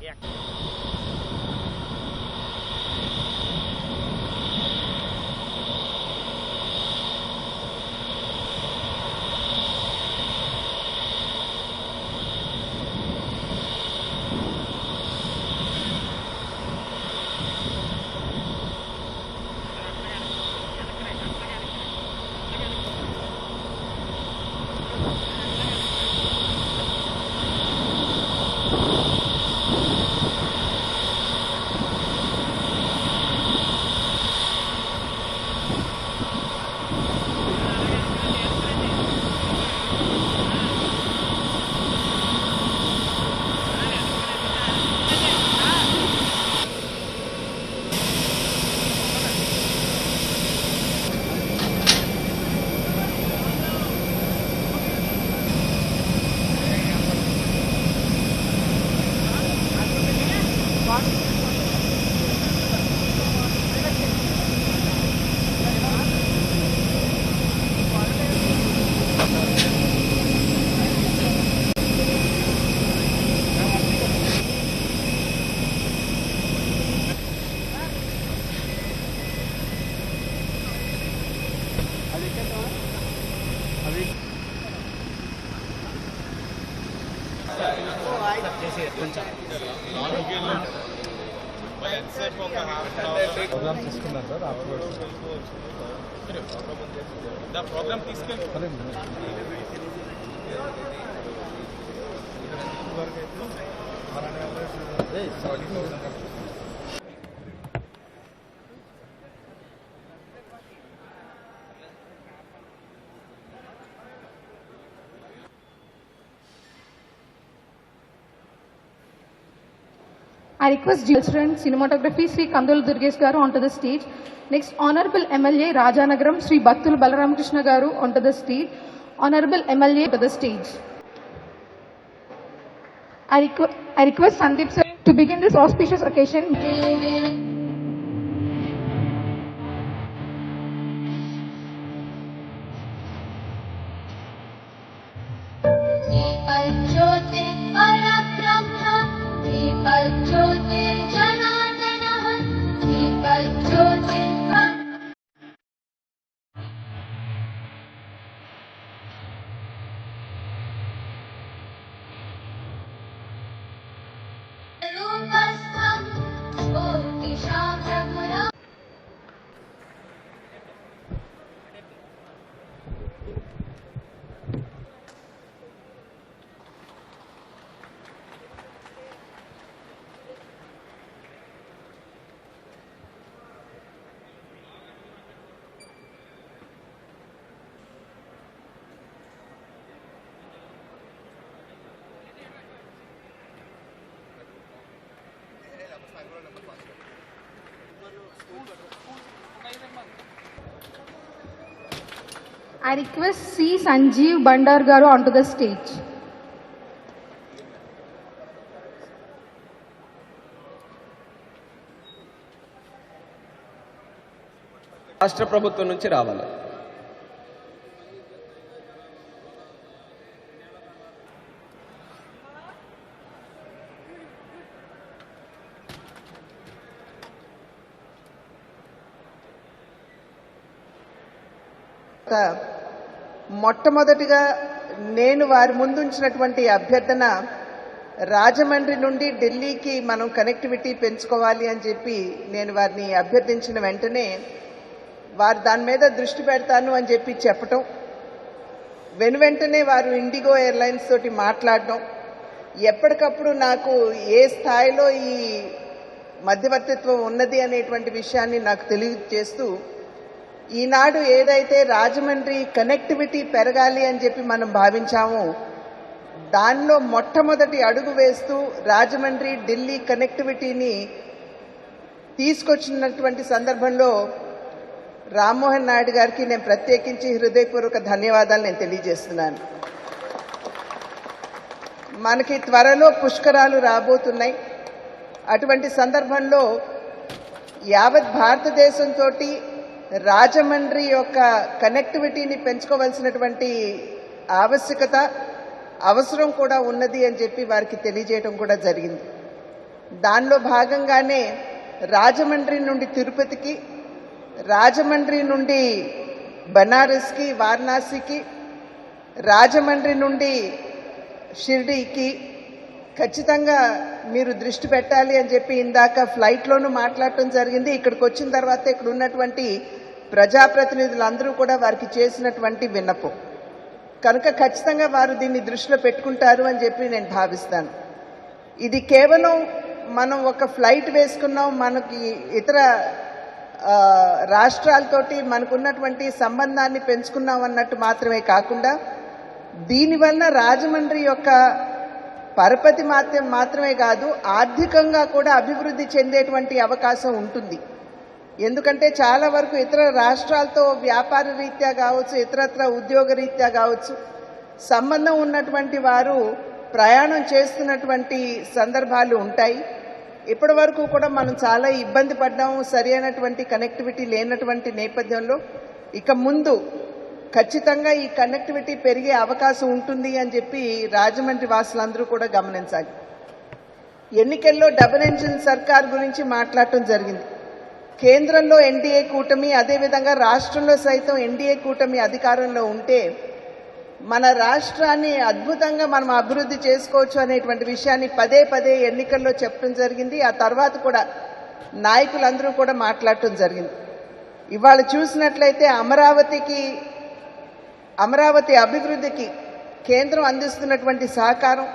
Yeah. Programme తీసుకున్నారు sir programme తీసుకెళ్ళి. I request Children Cinematography Sri Kandul Durgesh Garu onto the stage. Next, Honorable MLA Rajanagaram Sri Bhattul Balaramukrishna Garu onto the stage. Honorable MLA to the stage. I, requ- I request Sandeep sir to begin this auspicious occasion. I request C. Sanjeev Bandar Garu onto the stage. రాష్ట్ర ప్రభుత్వం నుంచి రావాలి తర్వాత మొట్టమొదటిగా నేను వారి ముందుంచినటువంటి అభ్యర్థన రాజమండ్రి నుండి ఢిల్లీకి మనం కనెక్టివిటీ పెంచుకోవాలి అని చెప్పి నేను వారిని అభ్యర్థించిన వెంటనే వారు దాని మీద దృష్టి పెడతాను అని చెప్పి చెప్పటం. వెను వెంటనే వారు ఇండిగో ఎయిర్లైన్స్ తోటి మాట్లాడడం ఎప్పటికప్పుడు నాకు ఏ స్థాయిలో ఈ మధ్యవర్తిత్వం ఉన్నది అనేటువంటి విషయాన్ని నాకు తెలియజేస్తూ ఈనాడు ఏదైతే రాజమండ్రి కనెక్టివిటీ పెరగాలి అని చెప్పి మనం భావించామో దానిలో మొట్టమొదటి అడుగు వేస్తూ రాజమండ్రి ఢిల్లీ కనెక్టివిటీని తీసుకొచ్చినటువంటి సందర్భంలో రామ్మోహన్ నాయుడు గారికి నేను ప్రత్యేకించి హృదయపూర్వక ధన్యవాదాలు నేను తెలియజేస్తున్నాను. మనకి త్వరలో పుష్కరాలు రాబోతున్నాయి. అటువంటి సందర్భంలో యావత్ భారతదేశంతో రాజమండ్రి యొక్క కనెక్టివిటీని పెంచుకోవాల్సినటువంటి ఆవశ్యకత అవసరం కూడా ఉన్నది అని చెప్పి వారికి తెలియజేయడం కూడా జరిగింది. దానిలో భాగంగానే రాజమండ్రి నుండి తిరుపతికి రాజమండ్రి నుండి బనారస్కి వారణాసికి రాజమండ్రి నుండి షిర్డీకి ఖచ్చితంగా మీరు దృష్టి పెట్టాలి అని చెప్పి ఇందాక ఫ్లైట్లోనూ మాట్లాడటం జరిగింది. ఇక్కడికి వచ్చిన తర్వాత ఇక్కడ ఉన్నటువంటి ప్రజాప్రతినిధులందరూ కూడా వారికి చేసినటువంటి విన్నపం. కనుక ఖచ్చితంగా వారు దీన్ని దృష్టిలో పెట్టుకుంటారు అని చెప్పి నేను భావిస్తాను. ఇది కేవలం మనం ఒక ఫ్లైట్ వేసుకున్నాం మనకి ఇతర రాష్ట్రాలతోటి మనకున్నటువంటి సంబంధాన్ని పెంచుకున్నాం అన్నట్టు మాత్రమే కాకుండా దీనివల్ల రాజమండ్రి యొక్క పరపతి మాత్రం మాత్రమే కాదు ఆర్థికంగా కూడా అభివృద్ధి చెందేటువంటి అవకాశం ఉంటుంది. ఎందుకంటే చాలా వరకు ఇతర రాష్ట్రాలతో వ్యాపార రీత్యా కావచ్చు ఇతరత్ర ఉద్యోగ రీత్యా కావచ్చు సంబంధం ఉన్నటువంటి వారు ప్రయాణం చేస్తున్నటువంటి సందర్భాలు ఉంటాయి. ఇప్పటి వరకు కూడా మనం చాలా ఇబ్బంది పడ్డాము సరి అయినటువంటి కనెక్టివిటీ లేనటువంటి నేపథ్యంలో. ఇక ముందు ఖచ్చితంగా ఈ కనెక్టివిటీ పెరిగే అవకాశం ఉంటుంది అని చెప్పి రాజమండ్రి వాసులందరూ కూడా గమనించాలి. ఎన్నికల్లో డబుల్ ఇంజిన్ సర్కార్ గురించి మాట్లాడటం జరిగింది. కేంద్రంలో ఎన్డీఏ కూటమి అదేవిధంగా రాష్ట్రంలో సైతం ఎన్డీఏ కూటమి అధికారంలో ఉంటే మన రాష్ట్రాన్ని అద్భుతంగా మనం అభివృద్ధి చేసుకోవచ్చు అనేటువంటి విషయాన్ని పదే పదే ఎన్నికల్లో చెప్పడం జరిగింది. ఆ తర్వాత కూడా నాయకులందరూ కూడా మాట్లాడటం జరిగింది. ఇవాళ చూసినట్లయితే అమరావతికి అమరావతి అభివృద్ధికి కేంద్రం అందిస్తున్నటువంటి సహకారం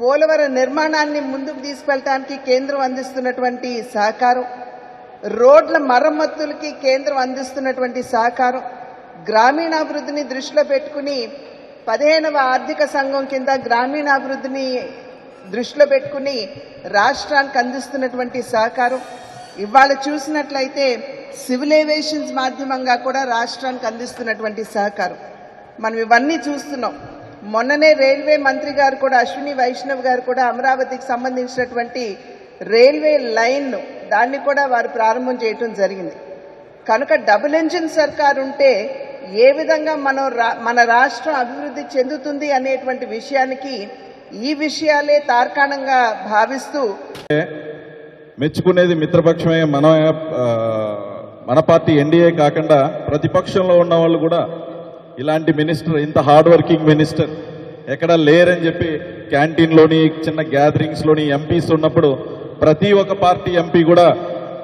పోలవరం నిర్మాణాన్ని ముందుకు తీసుకెళ్ళటానికి కేంద్రం అందిస్తున్నటువంటి సహకారం రోడ్ల మరమ్మతులకి కేంద్రం అందిస్తున్నటువంటి సహకారం గ్రామీణాభివృద్ధిని దృష్టిలో పెట్టుకుని పదిహేనవ ఆర్థిక సంఘం కింద గ్రామీణాభివృద్ధిని దృష్టిలో పెట్టుకుని రాష్ట్రానికి అందిస్తున్నటువంటి సహకారం. ఇవాళ చూసినట్లయితే సివిల్ ఏవియేషన్స్ మాధ్యమంగా కూడా రాష్ట్రానికి అందిస్తున్నటువంటి సహకారం. మనం ఇవన్నీ చూస్తున్నాం. మొన్ననే రైల్వే మంత్రి గారు కూడా అశ్విని వైష్ణవ్ గారు కూడా అమరావతికి సంబంధించినటువంటి రైల్వే లైన్ దాన్ని కూడా వారు ప్రారంభం చేయటం జరిగింది. కనుక డబుల్ ఇంజిన్ సర్కార్ ఉంటే ఏ విధంగా మనం రా- మన రాష్ట్రం అభివృద్ధి చెందుతుంది అనేటువంటి విషయానికి ఈ విషయాలే తార్కాణంగా భావిస్తూ మెచ్చుకునేది మిత్రపక్షమే మన మన పార్టీ ఎన్డీఏ కాకుండా ప్రతిపక్షంలో ఉన్న వాళ్ళు కూడా ఇలాంటి మినిస్టర్ ఇంత హార్డ్ వర్కింగ్ మినిస్టర్ ఎక్కడ లేరని చెప్పి క్యాంటీన్లోని చిన్న గ్యాదరింగ్స్లోని ఎంపీస్ ఉన్నప్పుడు ప్రతి ఒక్క పార్టీ ఎంపీ కూడా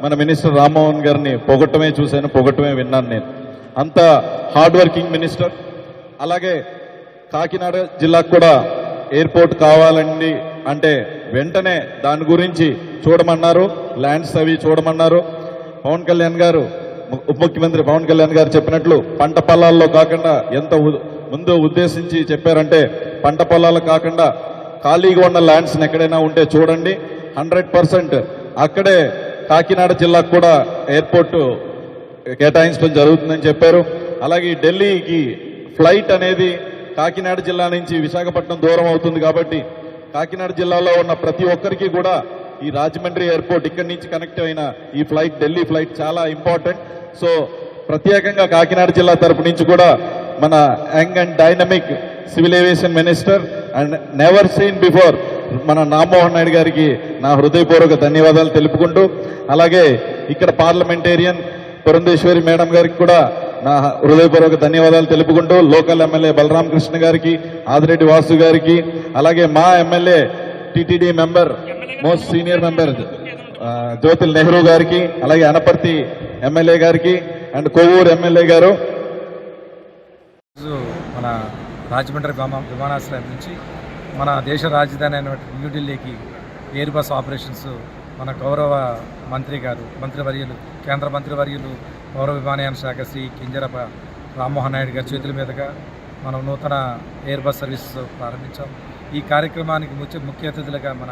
మన మినిస్టర్ రామ్మోహన్ గారిని పొగట్టమే చూశాను పొగట్టమే విన్నాను నేను. అంత హార్డ్ వర్కింగ్ మినిస్టర్. అలాగే కాకినాడ జిల్లాకు కూడా ఎయిర్పోర్ట్ కావాలండి అంటే వెంటనే దాని గురించి చూడమన్నారు ల్యాండ్స్ అవి చూడమన్నారు. పవన్ కళ్యాణ్ గారు ఉప ముఖ్యమంత్రి పవన్ కళ్యాణ్ గారు చెప్పినట్లు పంట పొలాల్లో కాకుండా ఎంత ముందు ఉద్దేశించి చెప్పారంటే పంట పొలాలు కాకుండా ఖాళీగా ఉన్న ల్యాండ్స్ ఎక్కడైనా ఉంటే చూడండి. హండ్రెడ్ పర్సెంట్ అక్కడే కాకినాడ జిల్లాకు కూడా ఎయిర్పోర్టు కేటాయించడం జరుగుతుందని చెప్పారు. అలాగే ఢిల్లీకి ఫ్లైట్ అనేది కాకినాడ జిల్లా నుంచి విశాఖపట్నం దూరం అవుతుంది కాబట్టి కాకినాడ జిల్లాలో ఉన్న ప్రతి ఒక్కరికి కూడా ఈ రాజమండ్రి ఎయిర్పోర్ట్ ఇక్కడి నుంచి కనెక్ట్ అయిన ఈ ఫ్లైట్ ఢిల్లీ ఫ్లైట్ చాలా ఇంపార్టెంట్. సో ప్రత్యేకంగా కాకినాడ జిల్లా తరపు నుంచి కూడా మన young and dynamic civil aviation minister and never seen before మన రామ్మోహన్ నాయుడు గారికి నా హృదయపూర్వక ధన్యవాదాలు తెలుపుకుంటూ అలాగే ఇక్కడ పార్లమెంటేరియన్ పురంధేశ్వరి మేడం గారికి కూడా నా హృదయపూర్వక ధన్యవాదాలు తెలుపుకుంటూ లోకల్ ఎమ్మెల్యే బలరామకృష్ణ గారికి ఆదిరెడ్డి వాసు గారికి అలాగే మా MLA TTD member most senior member Jyothula Nehru గారికి అలాగే అనపర్తి ఎమ్మెల్యే గారికి అండ్ కొవ్వూరు ఎమ్మెల్యే గారు. మన రాజమండ్రి విమానాశ్రయం నుంచి మన దేశ రాజధాని అయినటువంటి న్యూఢిల్లీకి ఎయిర్ బస్ ఆపరేషన్స్ మన గౌరవ మంత్రి గారు మంత్రివర్యులు కేంద్ర మంత్రివర్యులు గౌరవ విమానయాన శాఖ శ్రీ కింజరప రామ్మోహన్ నాయుడు గారి చేతుల మీదుగా మనం నూతన ఎయిర్ బస్ సర్వీసెస్ ప్రారంభించాం. ఈ కార్యక్రమానికి ముఖ్య ముఖ్య అతిథులుగా మన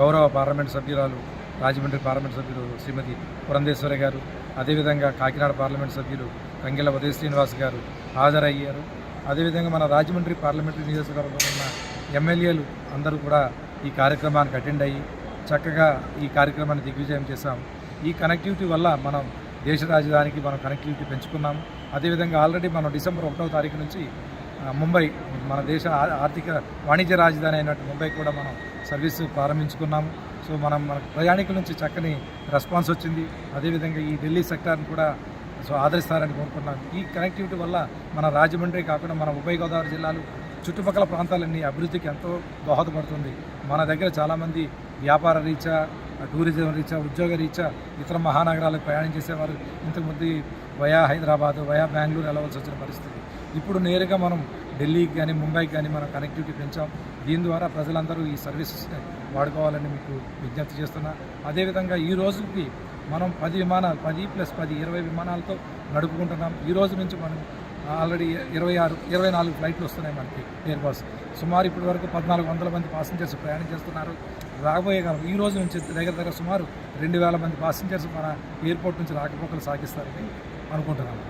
గౌరవ పార్లమెంట్ సభ్యురాలు రాజమండ్రి పార్లమెంట్ సభ్యులు శ్రీమతి పురంధేశ్వరి గారు అదేవిధంగా కాకినాడ పార్లమెంట్ సభ్యులు రంగిల ఉదయ శ్రీనివాస్ గారు హాజరయ్యారు. అదేవిధంగా మన రాజమండ్రి పార్లమెంటరీ నియోజకవర్గంలో ఉన్న ఎమ్మెల్యేలు అందరూ కూడా ఈ కార్యక్రమానికి అటెండ్ అయ్యి చక్కగా ఈ కార్యక్రమాన్ని దిగ్విజయం చేశాం. ఈ కనెక్టివిటీ వల్ల మనం దేశ రాజధానికి మనం కనెక్టివిటీ పెంచుకున్నాం. అదేవిధంగా ఆల్రెడీ మనం డిసెంబర్ ఒకటవ తారీఖు నుంచి ముంబై మన దేశ ఆర్థిక వాణిజ్య రాజధాని అయినట్టు ముంబై కూడా మనం సర్వీస్ ప్రారంభించుకున్నాము సో మనం మన ప్రయాణికుల నుంచి చక్కని రెస్పాన్స్ వచ్చింది. అదేవిధంగా ఈ ఢిల్లీ సెక్టార్ని కూడా సో ఆదరిస్తారని కోరుకుంటున్నాను ఈ కనెక్టివిటీ వల్ల మన రాజమండ్రి కాకుండా మన ఉభయ గోదావరి జిల్లాలు చుట్టుపక్కల ప్రాంతాలన్నీ అభివృద్ధికి ఎంతో దోహదపడుతుంది. మన దగ్గర చాలామంది వ్యాపార రీత్యా టూరిజం రీత్యా ఉద్యోగ రీత్యా ఇతర మహానగరాలకు ప్రయాణం చేసేవారు. ఇంతకుముందు వయా హైదరాబాద్ వయా బెంగళూరు వెళ్ళవలసి వచ్చిన పరిస్థితి. ఇప్పుడు నేరుగా మనం ఢిల్లీకి కానీ ముంబైకి కానీ మనం కనెక్టివిటీ పెంచాం. దీని ద్వారా ప్రజలందరూ ఈ సర్వీసెస్ని వాడుకోవాలని మీకు విజ్ఞప్తి చేస్తున్నా. అదేవిధంగా ఈ రోజుకి మనం పది విమానాలు పది ప్లస్ పది ఇరవై విమానాలతో నడుపుకుంటున్నాం. ఈ రోజు నుంచి మనం ఆల్రెడీ ఇరవై ఆరు ఇరవై నాలుగు ఫ్లైట్లు వస్తున్నాయి మనకి ఎయిర్ బస్ సుమారు ఇప్పటి వరకు పద్నాలుగు వందల మంది పాసింజర్స్ ప్రయాణం చేస్తున్నారు. రాబోయే కాలం ఈ రోజు నుంచి దగ్గర దగ్గర సుమారు రెండు వేల మంది పాసింజర్స్ మన ఎయిర్పోర్ట్ నుంచి రాకపోకలు సాగిస్తారని అనుకుంటున్నాను